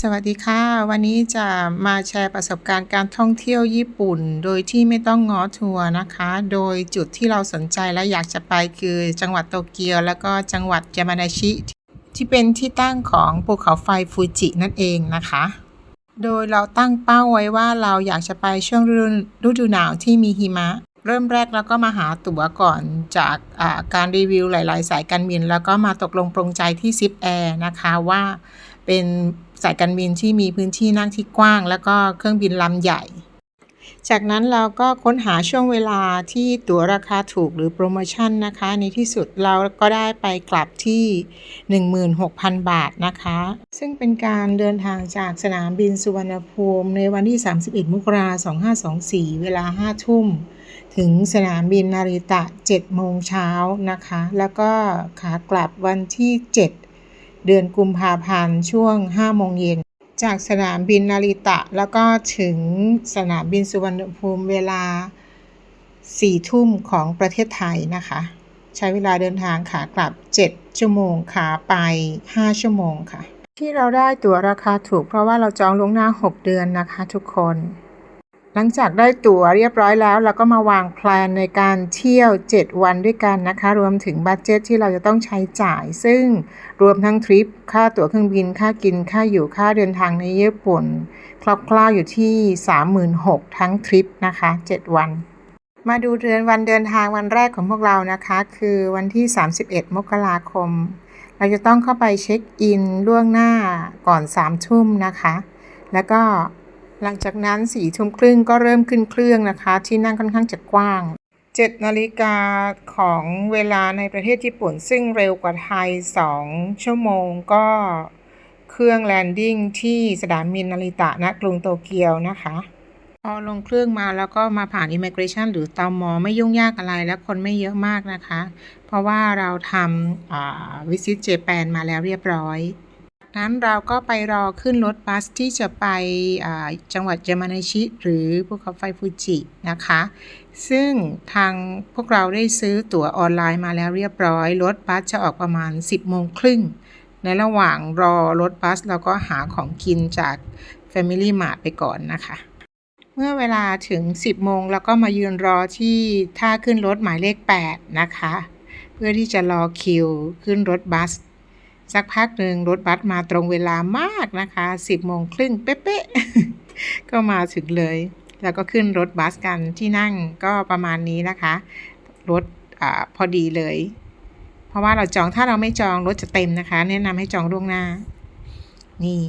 สวัสดีค่ะ วันนี้จะมาแชร์ประสบการณ์การท่องเที่ยวญี่ปุ่น โดยที่ไม่ต้องง้อทัวร์นะคะ โดยจุดที่เราสนใจและอยากจะไปคือจังหวัดโตเกียว แล้วก็จังหวัดยามานาชิ ที่เป็นที่ตั้งของภูเขาไฟฟูจินั่นเองนะคะ โดยเราตั้งเป้าไว้ว่าเราอยากจะไปช่วงฤดูหนาวที่มีหิมะ เริ่มแรกแล้วก็มาหาตั๋วก่อนจากาการรีวิวหลาย ๆ สายการบิน แล้วก็มาตกลงปรงใจที่ซิปแอร์นะคะว่าเป็น สายการบินที่มีพื้นที่นั่งที่กว้าง แล้วก็เครื่องบินลำใหญ่ จากนั้นเราก็ค้นหาช่วงเวลาที่ตั๋วราคาถูกหรือโปรโมชั่นนะคะ ในที่สุดเราก็ได้ไปกลับที่ 16,000 บาทนะคะ ซึ่งเป็นการเดินทางจากสนามบินสุวรรณภูมิ ในวันที่ 31 มกราคม 2524 เวลา 5 ทุ่มถึงสนามบินนาริตะ 7 โมงเช้านะคะ แล้วก็ขากลับวันที่ 7 เดือนกุมภาพันธ์ช่วง 5 โมงเย็น จากสนามบินนาริตะ แล้วก็ถึงสนามบินสุวรรณภูมิเวลา 4 ทุ่มของประเทศไทยนะคะ ใช้เวลาเดินทางขากลับ 7 ชั่วโมงขาไป 5 ชั่วโมงค่ะ ที่เราได้ตั๋วราคาถูกเพราะว่าเราจองล่วงหน้า 6 เดือนนะคะทุกคน หลังจากได้ตั๋วเรียบร้อยแล้ว เราก็มาวางแพลนในการเที่ยว 7 วันด้วยกันนะคะ รวมถึงบัตเจ็ตที่เราจะต้องใช้จ่าย ซึ่งรวมทั้งทริป ค่าตั๋วเครื่องบิน ค่ากิน ค่าอยู่ ค่าเดินทางในญี่ปุ่น คร่าวๆอยู่ที่ 36,000ทั้งทริปนะคะ 7 วัน มาดูเดือนวันเดินทางวันแรกของพวกเรานะคะ คือวันที่ 31 มกราคม เราจะต้องเข้าไปเช็คอินล่วงหน้าก่อน3ทุ่มนะคะ แล้วก็ หลังจากนั้น4ทุ่มครึ่งก็เริ่มขึ้นเครื่องนะคะ ที่นั่งค่อนข้างจะกว้าง 7 นาฬิกาของเวลาในประเทศญี่ปุ่น ซึ่งเร็วกว่าไทย 2 ชั่วโมงก็เครื่องแลนดิ้งที่สนามบินนาริตะณกรุงโตเกียวนะคะพอลงเครื่องมาแล้วก็มาผ่าน Immigration หรือตมไม่ยุ่งยากอะไรและคนไม่เยอะมากนะคะ เพราะว่าเราทำวิสิตเจแปนมาแล้วเรียบร้อย นั้นเราก็ไปรอขึ้นรถบัสที่จะไปจังหวัดยามานาชิ หรือภูเขาไฟฟูจินะคะ ซึ่งทางพวกเราได้ซื้อตั๋วออนไลน์มาแล้วเรียบร้อย รถบัสจะออกประมาณ 10โมงครึ่ง ในระหว่างรอรถบัสเราก็หาของกินจาก Family Mart ไปก่อนนะคะ เมื่อเวลาถึง 10โมงเราก็มายืนรอที่ท่าขึ้นรถหมายเลข 8 นะคะ เพื่อที่จะรอคิวขึ้นรถบัส สักพักหนึ่งรถบัสมาตรงเวลามากนะคะ10โมงครึ่งเป๊ะๆก็มาถึงเลย แล้วก็ขึ้นรถบัสกันที่นั่งก็ประมาณนี้นะคะ รถอ่าพอดีเลย เพราะว่าเราจองถ้าเราไม่จองรถจะเต็มนะคะ แนะนำให้จองล่วงหน้า นี่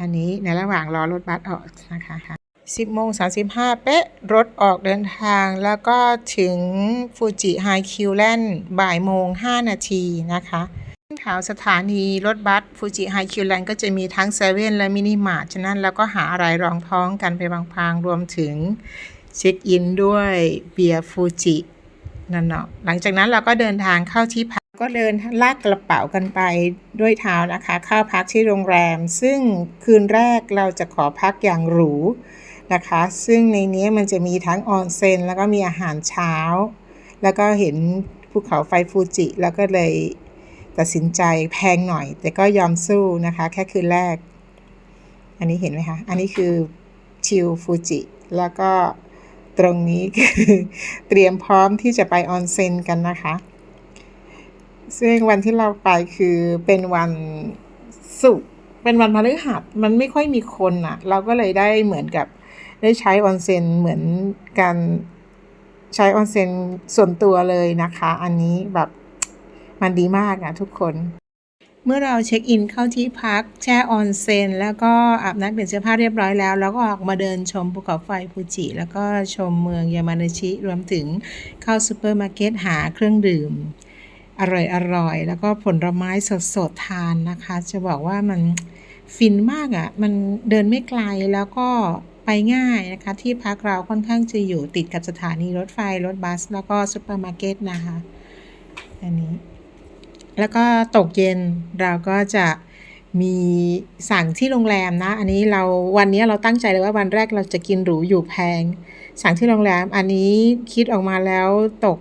อันนี้ในระหว่างรอรถบัสออกนะคะ10โมง35 เป๊ะ รถออกเดินทางแล้วก็ถึงฟูจิไฮคิวแลนด์บ่ายโมง 5 นาทีนะคะ แถวสถานีรถบัสฟูจิไฮคิวแลนด์ก็จะมีทั้งเซเว่นและมินิมาร์ทฉะนั้นเราก็หาอะไรรองท้องกันไปบางๆ รวมถึงเช็คอินด้วยเบียร์ฟูจินั่นเนาะหลังจากนั้นเราก็เดินทางเข้าที่พักก็เดินลากกระเป๋ากันไปด้วยเท้านะคะ เข้าพักที่โรงแรม ซึ่งคืนแรกเราจะขอพักอย่างหรูนะคะ ซึ่งในนี้มันจะมีทั้งออนเซ็นแล้วก็มีอาหารเช้า แล้วก็เห็นภูเขาไฟฟูจิ แล้วก็เลย ตัดสินใจแพงหน่อย แต่ก็ยอมสู้นะคะ แค่คืนแรก อันนี้เห็นไหมคะ อันนี้คือชิลฟูจิแล้วก็ตรงนี้คือเตรียมพร้อมที่จะไปออนเซ็นกันนะคะ ซึ่งวันที่เราไปคือเป็นวันศุกร์เป็นวันพฤหัสมันไม่ค่อยมีคนอะเราก็เลยได้เหมือนกับได้ใช้ออนเซ็นเหมือนการใช้ออนเซ็นส่วนตัวเลยนะคะ อันนี้แบบ มันดีมากอะทุกคน เมื่อเราเช็คอินเข้าที่พักแช่ออนเซนแล้วก็อาบน้ำเปลี่ยนเสื้อผ้าเรียบร้อยแล้ว แล้วก็ออกมาเดินชมภูเขาไฟฟูจิ แล้วก็ชมเมืองยามานาชิ รวมถึงเข้าซูเปอร์มาร์เก็ตหาเครื่องดื่มอร่อยอร่อย แล้วก็ผลไม้สดสดทานนะคะ จะบอกว่ามันฟินมากอะ่ะ มันเดินไม่ไกลแล้วก็ไปง่ายนะคะ ที่พักเราค่อนข้างจะอยู่ติดกับสถานีรถไฟ รถบัส แล้วก็ซูเปอร์มาร์เก็ตนะคะ อันนี้ แล้วก็ตกเย็นเราก็จะมีสั่งที่โรงแรมนะ อันนี้เราวันนี้เราตั้งใจเลยว่าวันแรกเราจะกินหรูอยู่แพง สั่งที่โรงแรม อันนี้คิดออกมาแล้วตก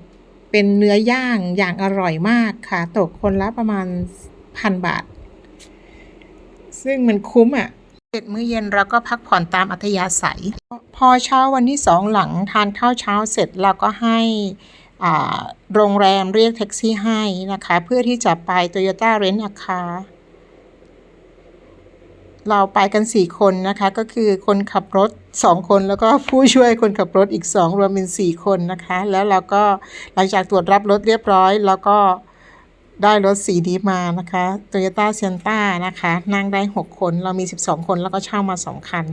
เป็นเนื้อย่างอย่างอร่อยมากค่ะ ตกคนละประมาณพันบาท ซึ่งมันคุ้มอะเสร็จมื้อเย็นเราก็พักผ่อนตามอัธยาศัย พอเช้าวันที่สองหลังทานข้าวเช้าเสร็จเราก็ให้อ่า โรงแรมเรียกแท็กซี่ให้นะคะ เพื่อที่จะไป Toyota Rent a Car เราไปกัน 4 คนนะคะ ก็คือคนขับรถ 2 คนแล้วก็ผู้ช่วยคนขับรถอีก 2 รวมเป็น 4 คนนะคะ แล้วเราก็หลังจากตรวจรับรถเรียบร้อยแล้วก็ได้รถสีนี้มานะคะ Toyota Sienna นะคะ นั่งได้ 6 คนเรามี 12 คนแล้วก็เช่ามา 2 คัน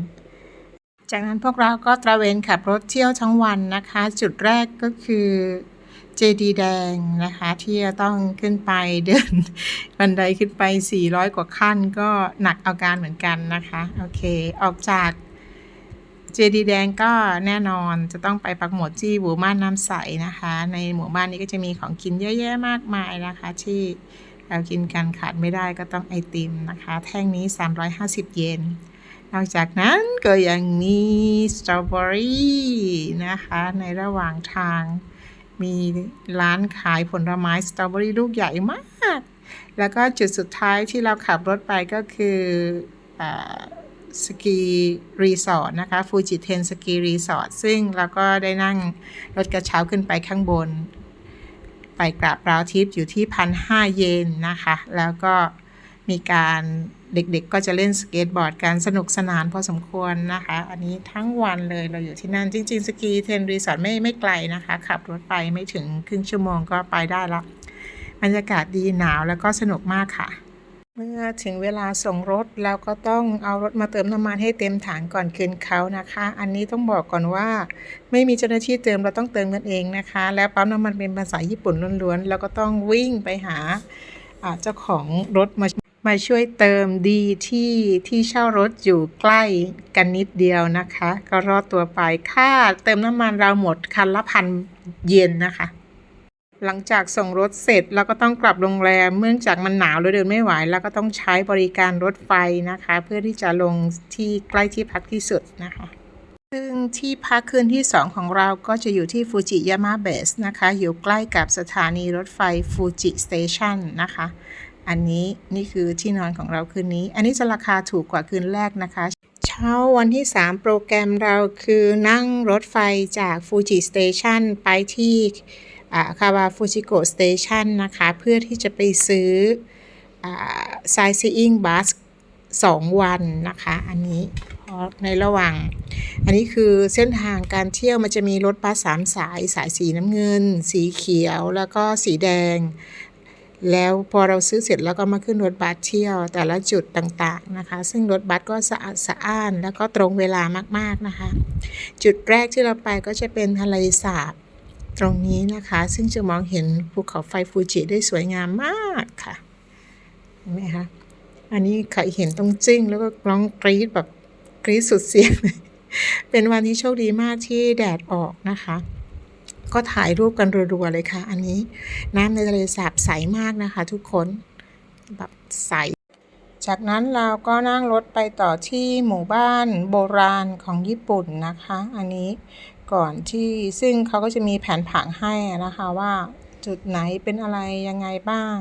จากนั้นพวกเราก็ตระเวนขับรถเที่ยวทั้งวันนะคะ จุดแรกก็คือ เจดีแดงนะคะ ที่จะต้องขึ้นไปเดินบันไดขึ้นไป 400 กว่าขั้นก็หนักเอาการเหมือนกันนะคะ โอเค ออกจากเจดีแดงก็แน่นอนจะต้องไปปักหมดที่หมู่บ้านน้ำใสนะคะ ในหมู่บ้านนี้ก็จะมีของกินเยอะแยะมากมายนะคะ ที่เรากินกันขาดไม่ได้ก็ต้องไอติมนะคะ แท่งนี้ 350 เยนนอกจากนั้นก็ยังมีสตรอเบอรี่นะคะ ในระหว่างทาง มีร้านขายผลไม้สตรอเบอรี่ลูกใหญ่มาก แล้วก็จุดสุดท้ายที่เราขับรถไปก็คืออสกีรีสอร์ทนะคะฟูจิเทนสกีรีสอร์ทซึ่งเราก็ได้นั่งรถกระเช้าขึ้นไปข้างบน ไปกราบราวทิพย์อยู่ที่พันห้าเยนนะคะ แล้วก็มีการ เด็กๆ ก็จะเล่นสเก็ตบอร์ดกันสนุกสนานพอสมควรนะคะ อันนี้ทั้งวันเลยเราอยู่ที่นั่นจริง ๆ สกีเทนรีสอร์ทไม่ไม่ไกลนะคะ ขับรถไปไม่ถึงครึ่งชั่วโมงก็ไปได้ละบรรยากาศดีหนาวแล้วก็สนุกมากค่ะ เมื่อถึงเวลาส่งรถเราก็ต้องเอารถมาเติมน้ำมันให้เต็มถังก่อนคืนเขานะคะ อันนี้ต้องบอกก่อนว่า ไม่มีเจ้าหน้าที่เติมเราต้องเติมกันเองนะคะ แล้วปั๊มน้ำมันเป็นภาษาญี่ปุ่นล้วนๆ แล้วก็ต้องวิ่งไปหาอ่าเจ้าของรถมา มาช่วยเติมดีที่ที่เช่ารถอยู่ใกล้กันนิดเดียวนะคะ ก็รอดตัวไปค่าเติมน้ำมันเราหมดคันละพันเยนนะคะ หลังจากส่งรถเสร็จเราก็ต้องกลับโรงแรมเนื่องจากมันหนาวแล้วเดินไม่ไหวแล้วก็ต้องใช้บริการรถไฟนะคะ เพื่อที่จะลงที่ใกล้ที่พักที่สุดนะคะซึ่งที่พักคืนที่ 2 ของเราก็จะอยู่ที่ฟูจิยามาเบสนะคะ อยู่ใกล้กับสถานีรถไฟฟูจิสเตชันนะคะ อันนี้นี่คือที่นอนของเราคืนนี้ อันนี้จะราคาถูกกว่าคืนแรกนะคะ เช้าวันที่ 3 โปรแกรมเราคือนั่งรถไฟจากฟูจิสเตชันไปที่คาวาฟูจิโกสเตชันนะคะ เพื่อที่จะไปซื้อไซซีอิงบัสสองวันนะคะ อันนี้เพราะในระหว่าง อันนี้คือเส้นทางการเที่ยวมันจะมีรถบัสสามสายสายสีน้ำเงิน สีเขียวแล้วก็สีแดง แล้วพอเราซื้อเสร็จแล้วก็มาขึ้นรถบัสเที่ยว แต่ละจุดต่างๆนะคะ ซึ่งรถบัสก็สะอาดสะอ้าน แล้วก็ตรงเวลามากๆนะคะ จุดแรกที่เราไปก็จะเป็นทะเลสาบตรงนี้นะคะ ซึ่งจะมองเห็นภูเขาไฟฟูจิได้สวยงามมากค่ะเห็นไหมคะอันนี้ใครเห็นต้องจิ้งแล้วก็ร้องกรี๊ดแบบกรี๊ดสุดเสียงเป็นวันที่โชคดีมากที่แดดออกนะคะ ก็ถ่ายรูปกันรัวๆเลยค่ะ อันนี้น้ำในทะเลสาบใสมากนะคะ ทุกคนแบบใส จากนั้นเราก็นั่งรถไปต่อที่หมู่บ้านโบราณของญี่ปุ่นนะคะ อันนี้ก่อนที่ซึ่งเขาก็จะมีแผนผังให้นะคะว่าจุดไหนเป็นอะไรยังไงบ้าง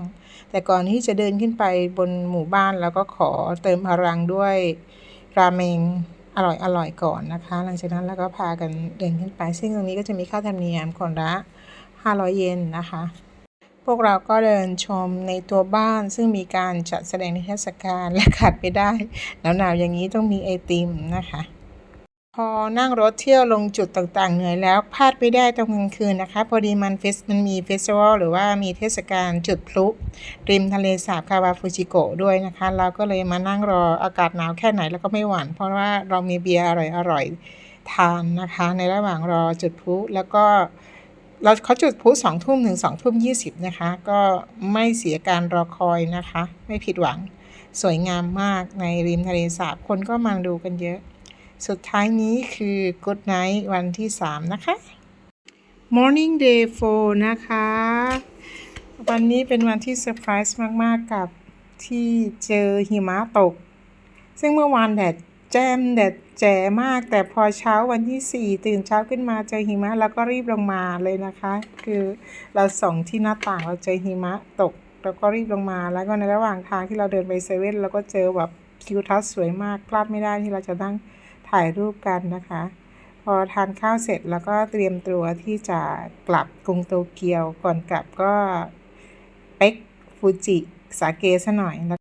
แต่ก่อนที่จะเดินขึ้นไปบนหมู่บ้านเราก็ขอเติมพลังด้วยราเมง อร่อยอร่อยก่อนนะคะ หลังจากนั้นเราก็พากันเดินขึ้นไป ซึ่งตรงนี้ก็จะมีค่าธรรมเนียมคนละ 500 เยนนะคะ พวกเราก็เดินชมในตัวบ้านซึ่งมีการจัดแสดงนิทรรศการและขาดไปได้หนาวๆอย่างนี้ต้องมีไอติมนะคะ พอนั่งรถเที่ยวลงจุดต่างๆ เหนื่อยแล้วพลาดไม่ได้ตอนกลางคืนนะคะ พอดีมันเฟสมันมีเฟสติวัลหรือว่ามีเทศกาลจุดพลุริมทะเลสาบคาวาฟูจิโกะด้วยนะคะ เราก็เลยมานั่งรออากาศหนาวแค่ไหนแล้วก็ไม่หวั่นเพราะว่าเรามีเบียร์อร่อยๆทานนะคะ ในระหว่างรอจุดพลุแล้วก็เราเขาจุดพลุสองทุ่มถึงสองทุ่มยี่สิบนะคะ ก็ไม่เสียการรอคอยนะคะ ไม่ผิดหวังสวยงามมากในริมทะเลสาบคนก็มาดูกันเยอะ สุดท้ายนี้คือ Good Night วันที่ 3 นะคะ Morning Day 4 นะคะ วันนี้เป็นวันที่เซอร์ไพรส์มาก ๆ กับที่เจอหิมะตก ซึ่งเมื่อวานแดดแจ่มแดดแจ๋มาก แต่พอเช้าวันที่ 4 ตื่นเช้าขึ้นมาเจอหิมะ แล้วก็รีบลงมาเลยนะคะ คือเราส่องที่หน้าต่างเราเจอหิมะตกแล้วก็รีบลงมาแล้วก็ในระหว่างทางที่เราเดินไปเซเว่นเราก็เจอแบบทิวทัศน์สวยมากพลาดไม่ได้ที่เราจะนั่ง ถ่ายรูปกันนะคะ พอทานข้าวเสร็จแล้วก็เตรียมตัวที่จะกลับกรุงโตเกียวก่อนกลับก็เป๊กฟูจิสาเกซะหน่อยแล้ว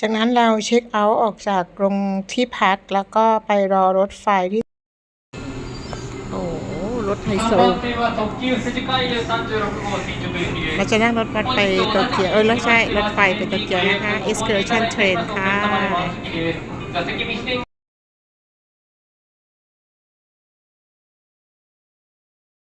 จากนั้นเราเช็คเอาท์ออกจากโรงที่พักแล้วก็ไปรอรถไฟที่ โอ้รถไฮโซเราจะนั่งรถไฟไปโตเกียว เออไม่ใช่ รถไฟไปโตเกียวนะคะ excursion train ค่ะ